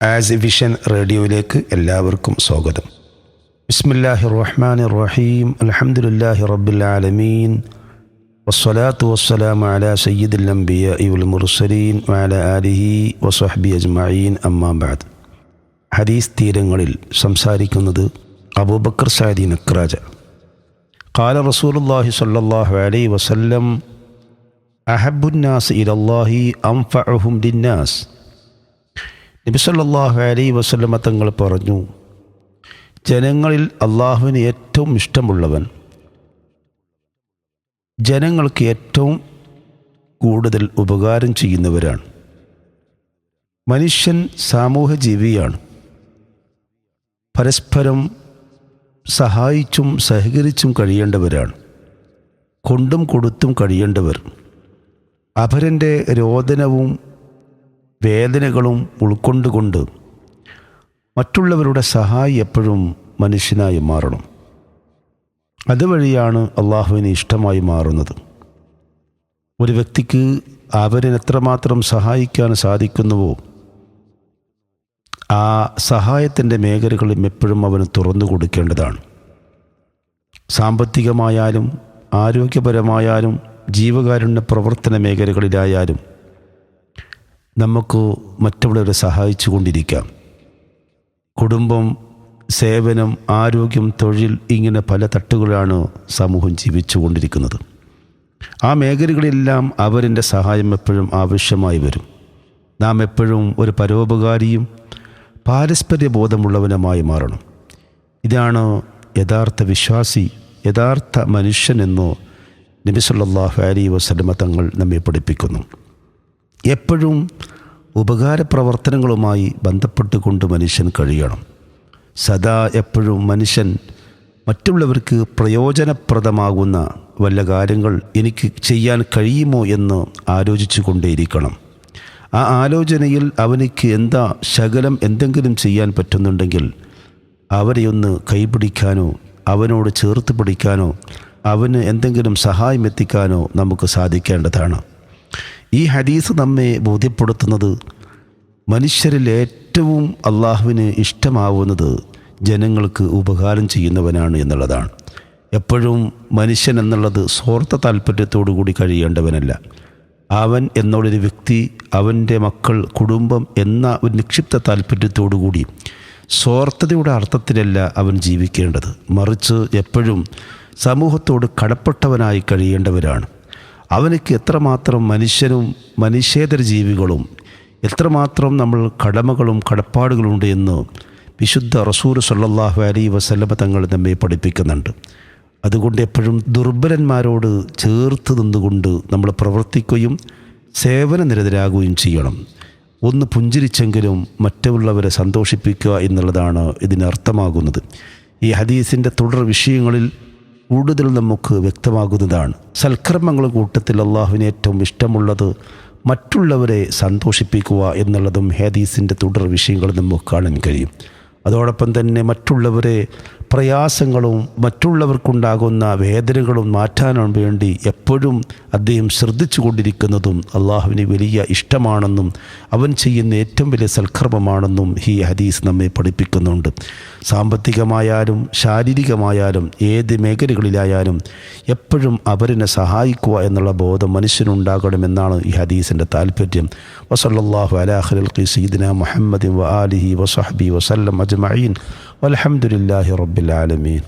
As vision റേഡിയോയിലേക്ക് എല്ലാവർക്കും സ്വാഗതം. ബിസ്മില്ലാഹി റഹ്മാൻ റഹീം അലഹമുല്ലാഹി റബ്ബുലാലമീൻ. വസ്സലാത്തു വസ്സലാം അല സയ്യിദുൽ അംബിയ ഇവുൽ മുർസലീൻ വാല ആലിഹി വസഹബി അജ്മീൻ അമ്മാബാദ് ഹദീസ് തീരങ്ങളിൽ സംസാരിക്കുന്നത് അബൂബക്കർ സാദി നക്രാജ. കാല റസൂലുല്ലാഹി സല്ലാഹു അലൈ വസല്ലം അഹബുന്നാസ് ഇലല്ലാഹി അംഫഅഹും ദിന്നാസ് നബിസല്ലാഹു അലൈ വസല്ലമ തങ്ങൾ പറഞ്ഞു ജനങ്ങളിൽ അള്ളാഹുവിന് ഏറ്റവും ഇഷ്ടമുള്ളവൻ ജനങ്ങൾക്ക് ഏറ്റവും കൂടുതൽ ഉപകാരം ചെയ്യുന്നവരാണ്. മനുഷ്യൻ സാമൂഹ്യ ജീവിയാണ് പരസ്പരം സഹായിച്ചും സഹകരിച്ചും കഴിയേണ്ടവരാണ്. കൊണ്ടും കൊടുത്തും കഴിയേണ്ടവർ. അപരന്റെ രോദനവും വേദനകളും ഉൾക്കൊണ്ടുകൊണ്ട് മറ്റുള്ളവരുടെ സഹായി എപ്പോഴും മനുഷ്യനായി മാറണം. അതുവഴിയാണ് അള്ളാഹുവിന് ഇഷ്ടമായി മാറുന്നത്. ഒരു വ്യക്തിക്ക് അവരിന് എത്രമാത്രം സഹായിക്കാൻ സാധിക്കുന്നുവോ ആ സഹായത്തിന്റെ മേഖലകളും എപ്പോഴും അവന് തുറന്നു കൊടുക്കേണ്ടതാണ്. സാമ്പത്തികമായാലും ആരോഗ്യപരമായാലും ജീവകാരുണ്യ പ്രവർത്തന മേഖലകളിലായാലും നമുക്ക് മറ്റുള്ളവരെ സഹായിച്ചു കൊണ്ടിരിക്കാം കുടുംബം സേവനം ആരോഗ്യം തൊഴിൽ ഇങ്ങനെ പല തട്ടുകളാണ് സമൂഹം ജീവിച്ചു കൊണ്ടിരിക്കുന്നത് ആ മേഖലകളിലെല്ലാം അവരിന്റെ സഹായം എപ്പോഴും ആവശ്യമായി വരും. നാം എപ്പോഴും ഒരു പരോപകാരിയും പാരസ്പര്യ ബോധമുള്ളവനുമായി മാറണം. ഇതാണ് യഥാർത്ഥ വിശ്വാസി യഥാർത്ഥ മനുഷ്യനെന്നോ നബി അലി അലൈഹി വസല്ലമ തങ്ങൾ നമ്മെ പഠിപ്പിക്കുന്നു. എപ്പോഴും ഉപകാര പ്രവർത്തനങ്ങളുമായി ബന്ധപ്പെട്ടുകൊണ്ട് മനുഷ്യൻ കഴിയണം. സദാ എപ്പോഴും മനുഷ്യൻ മറ്റുള്ളവർക്ക് പ്രയോജനപ്രദമാകുന്ന വല്ല കാര്യങ്ങൾ എനിക്ക് ചെയ്യാൻ കഴിയുമോ എന്ന് ആലോചിച്ചു കൊണ്ടേയിരിക്കണം ആ ആലോചനയിൽ അവനിക്ക് എന്താ ശകലം എന്തെങ്കിലും ചെയ്യാൻ പറ്റുന്നുണ്ടെങ്കിൽ അവരെ ഒന്ന് കൈപിടിക്കാനോ അവനോട് ചേർത്ത് പിടിക്കാനോ അവന് എന്തെങ്കിലും സഹായം എത്തിക്കാനോ നമുക്ക് സാധിക്കേണ്ടതാണ്. ഈ ഹദീസ് നമ്മെ ബോധ്യപ്പെടുത്തുന്നത് മനുഷ്യരിൽ ഏറ്റവും അള്ളാഹുവിന് ഇഷ്ടമാവുന്നത് ജനങ്ങൾക്ക് ഉപകാരം ചെയ്യുന്നവനാണ് എന്നുള്ളതാണ്. എപ്പോഴും മനുഷ്യൻ എന്നുള്ളത് സ്വാർത്ഥ താല്പര്യത്തോടു കൂടി കഴിയേണ്ടവനല്ല. അവൻ എന്നുള്ളൊരു വ്യക്തി അവന്റെ മക്കൾ കുടുംബം എന്ന ഒരു നിക്ഷിപ്ത താല്പര്യത്തോടു കൂടി സ്വാർത്ഥതയുടെ അർത്ഥത്തിലല്ല അവൻ ജീവിക്കേണ്ടത്. മറിച്ച് എപ്പോഴും സമൂഹത്തോട് കടപ്പെട്ടവനായി കഴിയേണ്ടവരാണ്. അവനക്ക് എത്രമാത്രം മനുഷ്യനും മനുഷ്യേതര ജീവികളും എത്രമാത്രം നമ്മൾ കടമകളും കടപ്പാടുകളുണ്ട് എന്ന് വിശുദ്ധ റസൂർ സല്ലാഹു അലൈ വസല്ലമ തങ്ങൾ നമ്മെ പഠിപ്പിക്കുന്നുണ്ട്. അതുകൊണ്ട് എപ്പോഴും ദുർബലന്മാരോട് ചേർത്ത് നിന്നുകൊണ്ട് നമ്മൾ പ്രവർത്തിക്കുകയും സേവന നിരതരാകുകയും ചെയ്യണം. ഒന്ന് പുഞ്ചിരിച്ചെങ്കിലും മറ്റുള്ളവരെ സന്തോഷിപ്പിക്കുക എന്നുള്ളതാണ് ഇതിനർത്ഥമാകുന്നത് ഈ ഹദീസിന്റെ തുടർ വിഷയങ്ങളിൽ കൂടുതൽ നമുക്ക് വ്യക്തമാകുന്നതാണ്. സൽക്കർമ്മങ്ങൾ കൂട്ടത്തിൽ അള്ളാഹുവിന് ഏറ്റവും ഇഷ്ടമുള്ളത് മറ്റുള്ളവരെ സന്തോഷിപ്പിക്കുക എന്നുള്ളതും ഹേദീസിന്റെ തുടർ വിഷയങ്ങൾ നമുക്ക് കാണാൻ കഴിയും. അതോടൊപ്പം തന്നെ മറ്റുള്ളവരെ പ്രയാസങ്ങളും മറ്റുള്ളവർക്കുണ്ടാകുന്ന വേദനകളും മാറ്റാനും വേണ്ടി എപ്പോഴും അദ്ദേഹം ശ്രദ്ധിച്ചു കൊണ്ടിരിക്കുന്നതും അള്ളാഹുവിന് വലിയ ഇഷ്ടമാണെന്നും അവൻ ചെയ്യുന്ന ഏറ്റവും വലിയ സൽക്കർമ്മമാണെന്നും ഈ ഹദീസ് നമ്മെ പഠിപ്പിക്കുന്നുണ്ട്. സാമ്പത്തികമായാലും ശാരീരികമായാലും ഏത് മേഖലകളിലായാലും എപ്പോഴും അവരിനെ സഹായിക്കുക എന്നുള്ള ബോധം മനുഷ്യനുണ്ടാകണമെന്നാണ് ഈ ഹദീസിന്റെ താല്പര്യം. വസല്ലാഹു അലാഹുൽ സീദിന മുഹമ്മദ് വ ആലിഹി വസഹബി വസല്ലം أجمعين والحمد لله رب العالمين